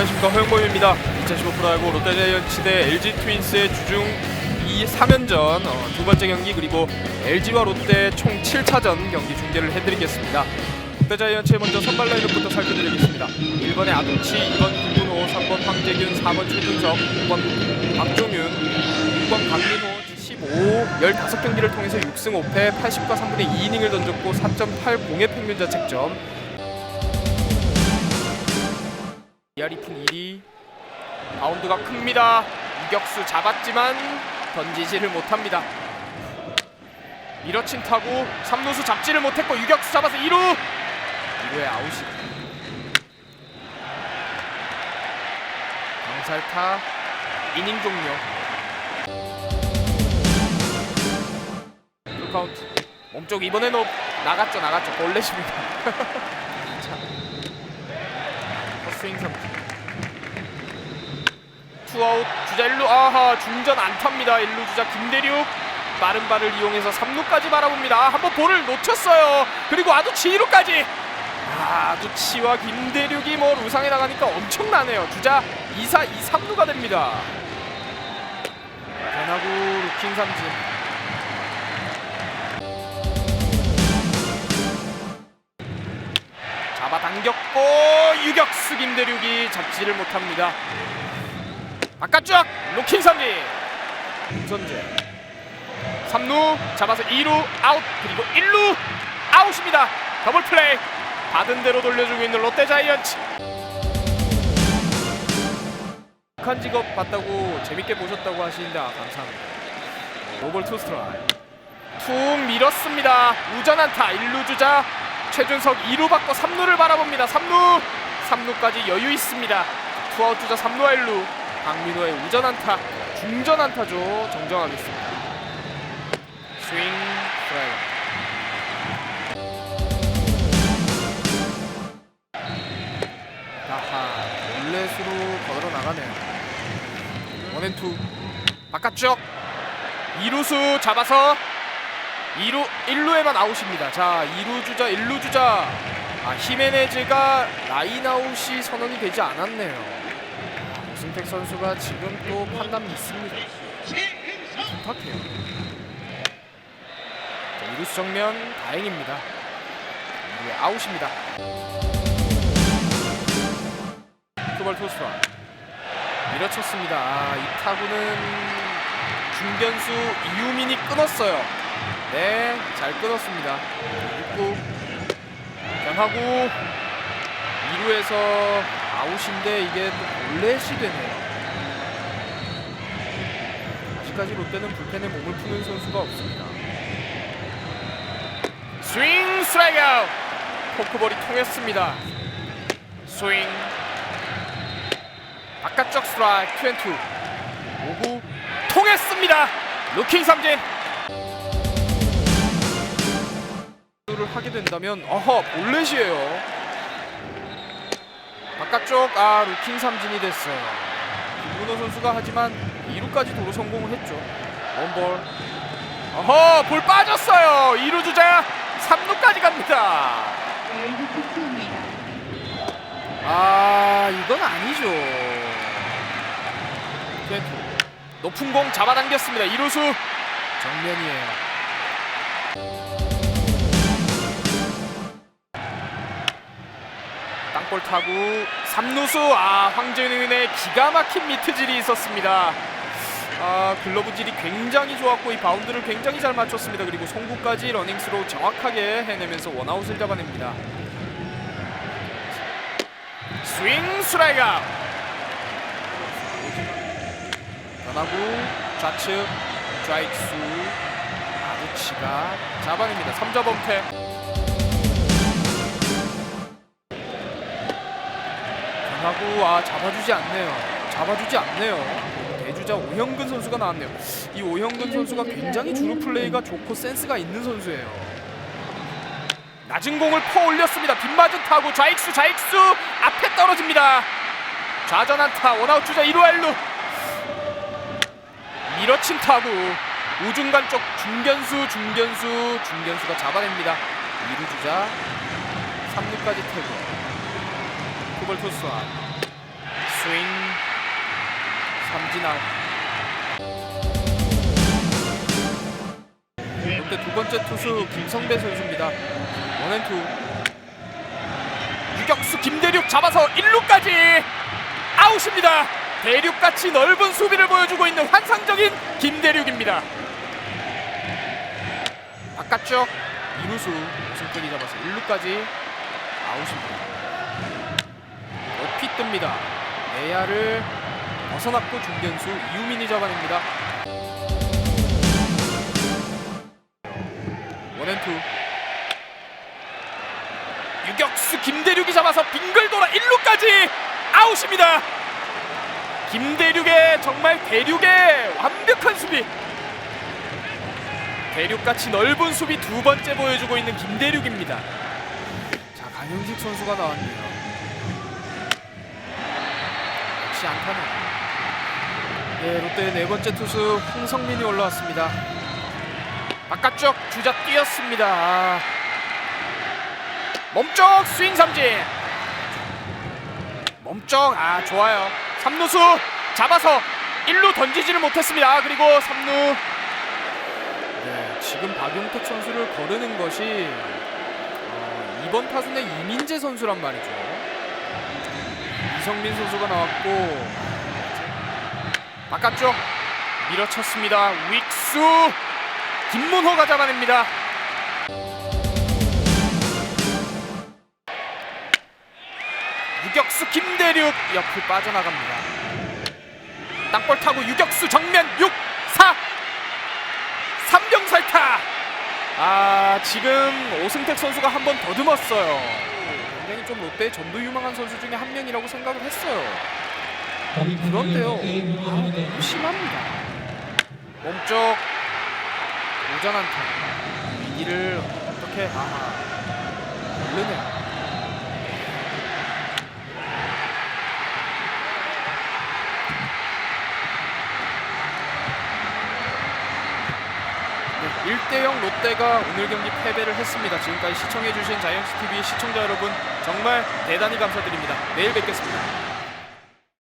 안녕하십니까 허영범입니다. 2015 프로야구 롯데자이언츠 대 LG 트윈스의 주중 2 3연전 어, 두 번째 경기 그리고 LG와 롯데 총 7차전 경기 중계를 해드리겠습니다. 롯데자이언츠의 먼저 선발 라인업부터 살펴드리겠습니다. 1번에 아동치, 2번 김문호, 3번 황재균, 4번 최준석, 5번 박종윤, 6번 강민호 15, 15경기를 통해서 6승 5패, 80과 3분의 2이닝을 던졌고 4.80의 평균 자책점, 이하리픈 1위 바운드가 큽니다. 유격수 잡았지만 던지지를 못합니다. 밀어친 타구 3루수 잡지를 못했고 유격수 잡아서 2루! 2루에 아웃이. 강살타 이닝 종료. 풀카운트. 몸쪽 이번에는 나갔죠 나갔죠. 볼넷입니다. 자 스윙 삼진 투아웃 주자 1루 아하 중전 안타입니다. 1루 주자 김대륙. 빠른 발을 이용해서 3루까지 바라봅니다. 아, 한번 볼을 놓쳤어요. 그리고 아두치 2루까지. 아, 아두치와 김대륙이 뭐 루상에 나가니까 엄청나네요. 주자 2사 2, 3루가 됩니다. 변화구 루킹 삼진. 잡아당겼고 유격수 김대륙이 잡지를 못합니다. 바깥쪽 로킹 삼진 우선제 3루 잡아서 2루 아웃 그리고 1루 아웃입니다. 더블 플레이 받은 대로 돌려주고 있는 롯데 자이언츠 북한 직업 봤다고 재밌게 보셨다고 하시는데 아, 감사합니다. 노볼 투 스트라이크 툭 밀었습니다. 우전 안타 1루 주자 최준석 2루 받고 3루를 바라봅니다. 3루 3루까지 여유 있습니다. 투아웃 주자 3루와 1루 강민호의 우전 안타 중전 안타죠. 정정하겠습니다. 스윙 스트라이크 아하 볼넷으로 걸어 나가네요. 원앤투 바깥쪽 2루수 잡아서 2루 1루에만 아웃입니다. 자, 2루 주자 1루 주자. 아, 히메네즈가 라인 아웃이 선언이 되지 않았네요. 아, 오승택 선수가 지금 또 판단 있습니다. 부탁해요. 자, 2루수 정면 다행입니다. 2루에 아웃입니다. 투볼 토스와 밀어쳤습니다. 아, 이 타구는 중견수 이유민이 끊었어요. 네, 잘 끊었습니다. 6구 변하고 2루에서 아웃인데 이게 또 볼넷이 되네요. 아직까지 롯데는 불펜에 몸을 푸는 선수가 없습니다. 스윙 스트라이크 아웃! 포크볼이 통했습니다. 스윙 바깥쪽 스트라이크 투앤투 5구 통했습니다. 루킹 삼진 를 하게 된다면 어허 볼넷이에요. 바깥쪽 아 루킹 삼진이 됐어요. 김문호 선수가 하지만 2루까지 도로 성공을 했죠. 원볼. 어허 볼 빠졌어요. 2루 주자 3루까지 갑니다. 아 이건 아니죠. 높은 공 잡아당겼습니다. 2루수 정면이에요. 볼 타고 3루수 아 황재윤의 기가 막힌 미트질이 있었습니다. 아 글러브질이 굉장히 좋았고 이 바운드를 굉장히 잘 맞췄습니다. 그리고 송구까지 러닝스로 정확하게 해내면서 원아웃을 잡아냅니다. 스윙 아웃 변하고 좌측 좌익수 아두치가 잡아냅니다 3자 범퇴 변하고 아 잡아주지 않네요. 잡아주지 않네요. 대주자 오형근 선수가 나왔네요. 이 오형근 선수가 굉장히 주루 플레이가 좋고 센스가 있는 선수예요. 낮은 공을 퍼 올렸습니다. 빗맞은 타구 좌익수 좌익수. 앞에 떨어집니다. 좌전 안타 원아웃 주자 1루 1루. 밀어친 타구. 우중간 쪽 중견수 중견수 중견수가 잡아냅니다. 2루 주자 3루까지 태고 투볼 토스와 스윙 삼진 아웃. 롯데 두 번째 투수 김성배 선수입니다. 원앤투. 유격수 김대륙 잡아서 1루까지 아웃입니다. 대륙같이 넓은 수비를 보여주고 있는 환상적인 김대륙입니다. 바깥쪽 이루수 오승택이 잡아서 1루까지 아웃입니다 뜹니다. 내야를 벗어났고 중견수 이우민이 잡아냅니다. 원앤투. 유격수 김대륙이 잡아서 빙글 돌아 1루까지 아웃입니다. 김대륙의 정말 대륙의 완벽한 수비. 대륙같이 넓은 수비 두 번째 보여주고 있는 김대륙입니다. 자 강영식 선수가 나왔네요 역시 안타는 예 롯데 네 번째 투수 홍성민이 올라왔습니다. 바깥쪽 주자 뛰었습니다. 아. 몸쪽 스윙 삼진. 몸쪽 아 좋아요. 3루수 잡아서 1루 던지지를 못했습니다. 아, 그리고 3루. 네, 지금 박용택 선수를 거르는 것이 어, 이번 타순의 이민재 선수란 말이죠 이성민 선수가 나왔고 바깥쪽 밀어쳤습니다. 윅수! 김문호가 잡아냅니다. 유격수 김대륙 옆을 빠져나갑니다. 땅볼 타고 유격수 정면 6 4 3병살타! 아 지금 오승택 선수가 한 번 더듬었어요 굉장히 좀 롯데의 전도 유망한 선수 중에 한 명이라고 생각을 했어요. 그런데요 아, 너무 심합니다. 몸쪽 오전 한타 위기를 어떻게 아하 모르네요 1대0 롯데가 오늘 경기 패배를 했습니다. 지금까지 시청해주신 자이언츠TV 시청자 여러분 정말 대단히 감사드립니다. 내일 뵙겠습니다.